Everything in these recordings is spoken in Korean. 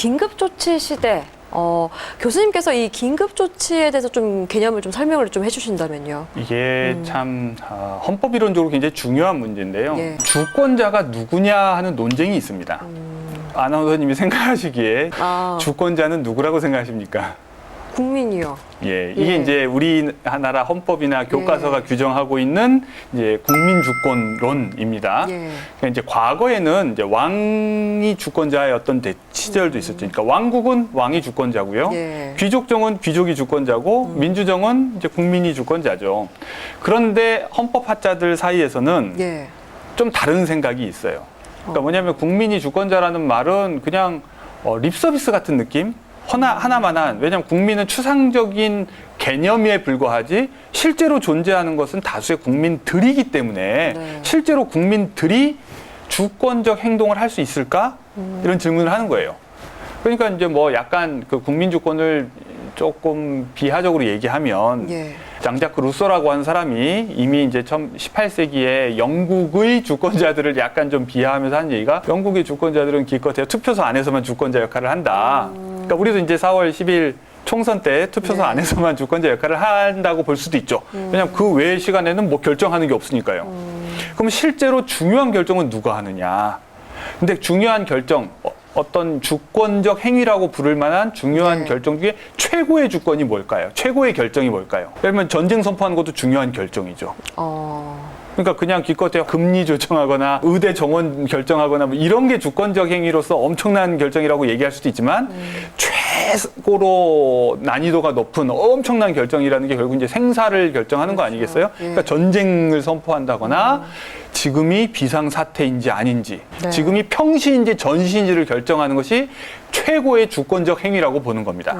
긴급조치 시대. 어, 교수님께서 이 긴급조치에 대해서 좀 개념을 좀 설명을 좀 해주신다면요. 이게 참 아, 헌법 이론적으로 굉장히 중요한 문제인데요. 예. 주권자가 누구냐 하는 논쟁이 있습니다. 아나운서님이 생각하시기에 아, 주권자는 누구라고 생각하십니까? 국민이요. 예, 이게 예. 이제 우리나라 헌법이나 교과서가 규정하고 있는 이제 국민주권론입니다. 예. 그러니까 이제 과거에는 이제 왕이 주권자였던 대- 시절도 있었죠. 그러니까 왕국은 왕이 주권자고요. 예. 귀족정은 귀족이 주권자고 민주정은 이제 국민이 주권자죠. 그런데 헌법학자들 사이에서는 예. 좀 다른 생각이 있어요. 그러니까 뭐냐면 국민이 주권자라는 말은 그냥 어, 립서비스 같은 느낌? 하나, 하나만한, 왜냐하면 국민은 추상적인 개념에 불과하지 실제로 존재하는 것은 다수의 국민들이기 때문에 네. 실제로 국민들이 주권적 행동을 할 수 있을까? 이런 질문을 하는 거예요. 그러니까 이제 뭐 약간 그 국민 주권을 조금 비하적으로 얘기하면 예. 장자크 루소라고 하는 사람이 이미 이제 처음 18세기에 영국의 주권자들을 약간 좀 비하하면서 한 얘기가 영국의 주권자들은 기껏해야 투표소 안에서만 주권자 역할을 한다. 그러니까 우리도 이제 4월 10일 총선 때 투표소 네. 안에서만 주권자 역할을 한다고 볼 수도 있죠. 왜냐하면 그 외의 시간에는 뭐 결정하는 게 없으니까요. 그럼 실제로 중요한 결정은 누가 하느냐? 근데 중요한 결정, 어, 어떤 주권적 행위라고 부를 만한 중요한 네. 결정 중에 최고의 주권이 뭘까요? 최고의 결정이 뭘까요? 예를 들면 전쟁 선포하는 것도 중요한 결정이죠. 어, 그러니까 그냥 기껏해 금리 조정하거나 의대 정원 결정하거나 뭐 이런 게 주권적 행위로서 엄청난 결정이라고 얘기할 수도 있지만 최고로 난이도가 높은 엄청난 결정이라는 게 결국 이제 생사를 결정하는 거 아니겠어요? 예. 그러니까 전쟁을 선포한다거나 지금이 비상 사태인지 아닌지, 네. 지금이 평시인지 전시인지를 결정하는 것이 최고의 주권적 행위라고 보는 겁니다.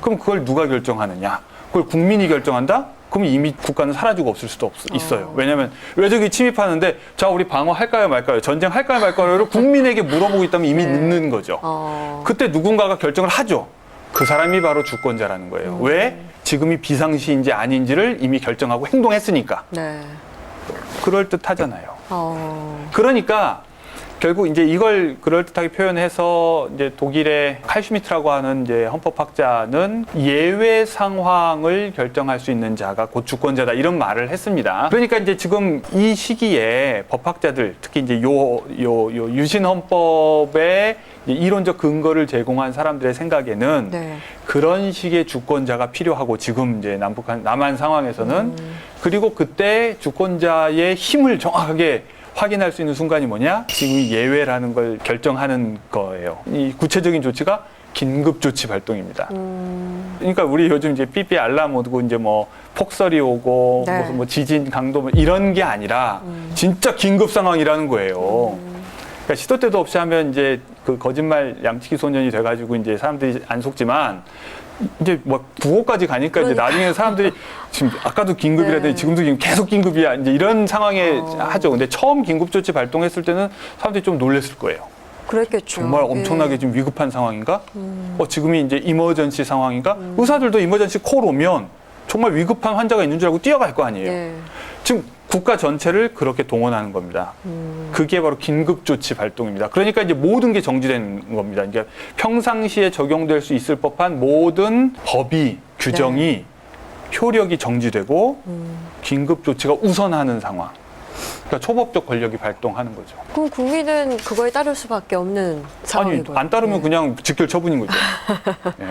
그럼 그걸 누가 결정하느냐? 그걸 국민이 결정한다? 그럼 이미 국가는 사라지고 없을 수도 없, 있어요. 왜냐하면 외적이 침입하는데 자 우리 방어할까요 말까요? 전쟁할까요 말까요를 국민에게 물어보고 있다면 이미 네. 늦는 거죠. 어, 그때 누군가가 결정을 하죠. 그 사람이 바로 주권자라는 거예요. 왜? 지금이 비상시인지 아닌지를 이미 결정하고 행동했으니까. 네. 그럴 듯하잖아요. 어, 그러니까 결국 이제 이걸 그럴듯하게 표현해서 이제 독일의 칼슈미트라고 하는 이제 헌법학자는 예외 상황을 결정할 수 있는 자가 곧 주권자다 이런 말을 했습니다. 그러니까 이제 지금 이 시기에 법학자들 특히 이제 요 요 요 유신 헌법의 이론적 근거를 제공한 사람들의 생각에는 네. 그런 식의 주권자가 필요하고 지금 이제 남북한 남한 상황에서는 그리고 그때 주권자의 힘을 정확하게 확인할 수 있는 순간이 뭐냐? 지금 이 예외라는 걸 결정하는 거예요. 이 구체적인 조치가 긴급 조치 발동입니다. 음, 그러니까 우리 요즘 이제 삐삐 알람 오고 이제 뭐 폭설이 오고 네. 무슨 뭐 지진 강도 뭐 이런 게 아니라 진짜 긴급 상황이라는 거예요. 그러니까 시도 때도 없이 하면 이제 그 거짓말 양치기 소년이 돼가지고 이제 사람들이 안 속지만 이제 뭐 구호까지 가니까 이제 그러니까. 나중에 사람들이 지금 아까도 긴급이라더니 네. 지금도 지금 계속 긴급이야 이제 이런 상황에 어. 하죠. 근데 처음 긴급 조치 발동했을 때는 사람들이 좀 놀랬을 거예요. 그랬겠죠. 정말 엄청나게 예. 지금 위급한 상황인가? 어, 지금이 이제 이머전시 상황인가? 의사들도 이머전시 콜 오면 정말 위급한 환자가 있는 줄 알고 뛰어갈 거 아니에요. 예. 지금 국가 전체를 그렇게 동원하는 겁니다. 그게 바로 긴급조치 발동입니다. 그러니까 이제 모든 게 정지된 겁니다. 그러니까 평상시에 적용될 수 있을 법한 모든 법이 규정이 효력이 정지되고 긴급조치가 우선하는 상황. 그러니까 초법적 권력이 발동하는 거죠. 그럼 국민은 그거에 따를 수밖에 없는 아니 상황이고요. 안 따르면 예. 그냥 직결 처분인 거죠. 예.